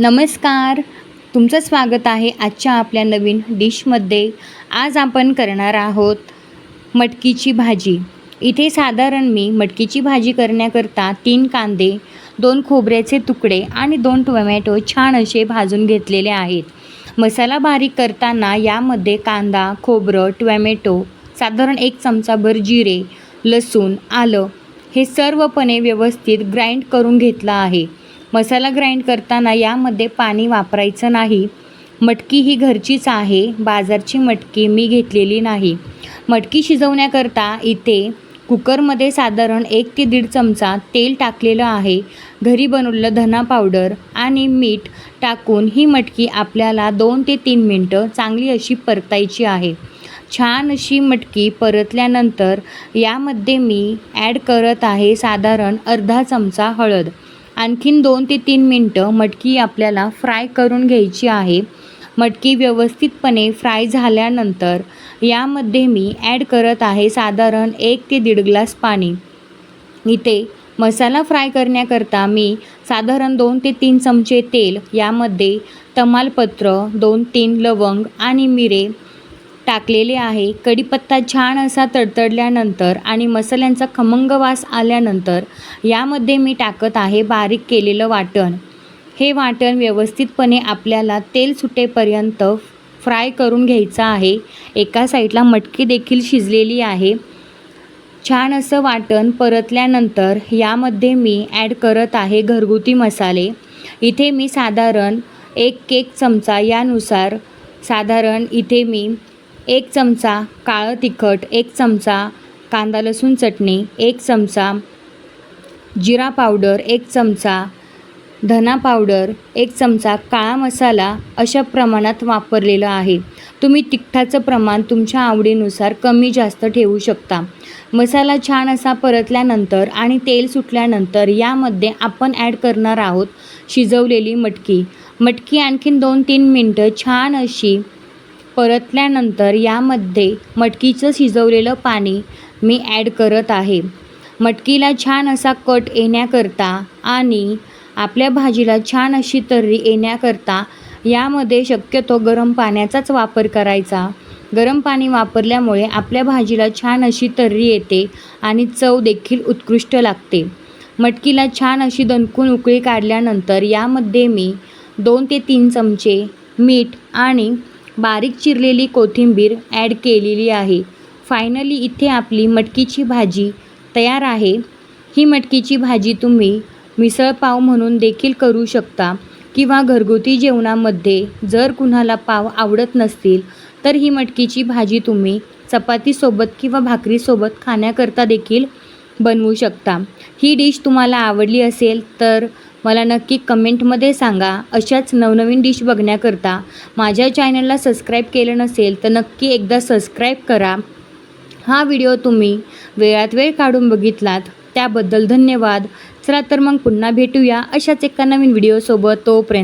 नमस्कार. तुमचं स्वागत आहे आजच्या आपल्या नवीन डिशमध्ये. आज आपण करणार आहोत मटकीची भाजी. इथे साधारण मी मटकीची भाजी करण्याकरता तीन कांदे दोन खोबऱ्याचे तुकडे आणि दोन टोमॅटो छान असे भाजून घेतलेले आहेत. मसाला बारीक करताना यामध्ये कांदा खोबरं टोमॅटो साधारण एक चमचाभर जिरे लसूण आलं हे सर्वपणे व्यवस्थित ग्राइंड करून घेतलं आहे. मसाला ग्राइंड करताना यामध्ये पाणी वापरायचं नाही. मटकी ही घरचीच आहे. बाजारची मटकी मी घेतलेली नाही. मटकी शिजवण्याकरता इथे कुकरमध्ये साधारण एक ते दीड चमचा तेल टाकलेलं आहे. घरी बनवलेलं धना पावडर आणि मीठ टाकून ही मटकी आपल्याला दोन ते तीन मिनटं चांगली अशी परतायची आहे. छान अशी मटकी परतल्यानंतर यामध्ये मी ॲड करत आहे साधारण अर्धा चमचा हळद. आणखीन दोन ते तीन मिनटं मटकी आपल्याला फ्राय करून घ्यायची आहे. मटकी व्यवस्थितपणे फ्राय झाल्यानंतर यामध्ये मी ॲड करत आहे साधारण एक ते दीड ग्लास पाणी. इथे मसाला फ्राय करण्याकरता मी साधारण दोन ते तीन चमचे तेल यामध्ये तमालपत्र दोन तीन लवंग आणि मिरे टाकलेले आहे. कढीपत्ता छान असा तडतडल्यानंतर आणि मसाल्यांचा खमंग वास आल्यानंतर यामध्ये मी टाकत आहे बारीक केलेलं वाटण. हे वाटण व्यवस्थितपणे आपल्याला तेल सुटेपर्यंत फ्राय करून घ्यायचं आहे. एका साईडला मटकी देखील शिजलेली आहे. छान असं वाटण परतल्यानंतर यामध्ये मी ॲड करत आहे घरगुती मसाले. इथे मी साधारण एक केक चमचा यानुसार साधारण इथे मी एक चमचा काळं तिखट एक चमचा कांदा लसूण चटणी एक चमचा जिरा पावडर एक चमचा धना पावडर एक चमचा काळा मसाला अशा प्रमाणात वापरलेलं आहे. तुम्ही तिखटाचं प्रमाण तुमच्या आवडीनुसार कमी जास्त ठेवू शकता. मसाला छान असा परतल्यानंतर आणि तेल सुटल्यानंतर यामध्ये आपण ॲड करणार आहोत शिजवलेली मटकी. मटकी आणखीन दोन तीन मिनटं छान अशी परतल्यानंतर यामध्ये मटकीचं शिजवलेलं पाणी मी ॲड करत आहे. मटकीला छान असा कट येण्याकरता आणि आपल्या भाजीला छान अशी तर्री येण्याकरता यामध्ये शक्यतो गरम पाण्याचाच वापर करायचा. गरम पाणी वापरल्यामुळे आपल्या भाजीला छान अशी तर्री येते आणि चव देखील उत्कृष्ट लागते. मटकीला छान अशी दणकून उकळी काढल्यानंतर यामध्ये मी दोन ते तीन चमचे मीठ आणि बारीक चिरलेली कोथिंबीर ॲड केलेली आहे. फायनली इथे आपली मटकीची भाजी तयार आहे. ही मटकीची भाजी तुम्ही मिसळपाव म्हणून देखील करू शकता किंवा घरगुती जेवणामध्ये जर कुणाला पाव आवडत नसतील तर ही मटकीची भाजी तुम्ही चपातीसोबत किंवा भाकरीसोबत खाण्याकरता देखील बनवू शकता. ही डिश तुम्हाला आवडली असेल तर मला नक्की कमेंटमध्ये सांगा. अशाच नवनवीन डिश बघण्याकरता माझ्या चॅनलला सबस्क्राईब केलं नसेल तर नक्की एकदा सबस्क्राईब करा. हा व्हिडिओ तुम्ही वेळात वेळ काढून बघितलात त्याबद्दल धन्यवाद. चला तर मग पुन्हा भेटूया अशाच एका नवीन व्हिडिओसोबत. तोपर्यंत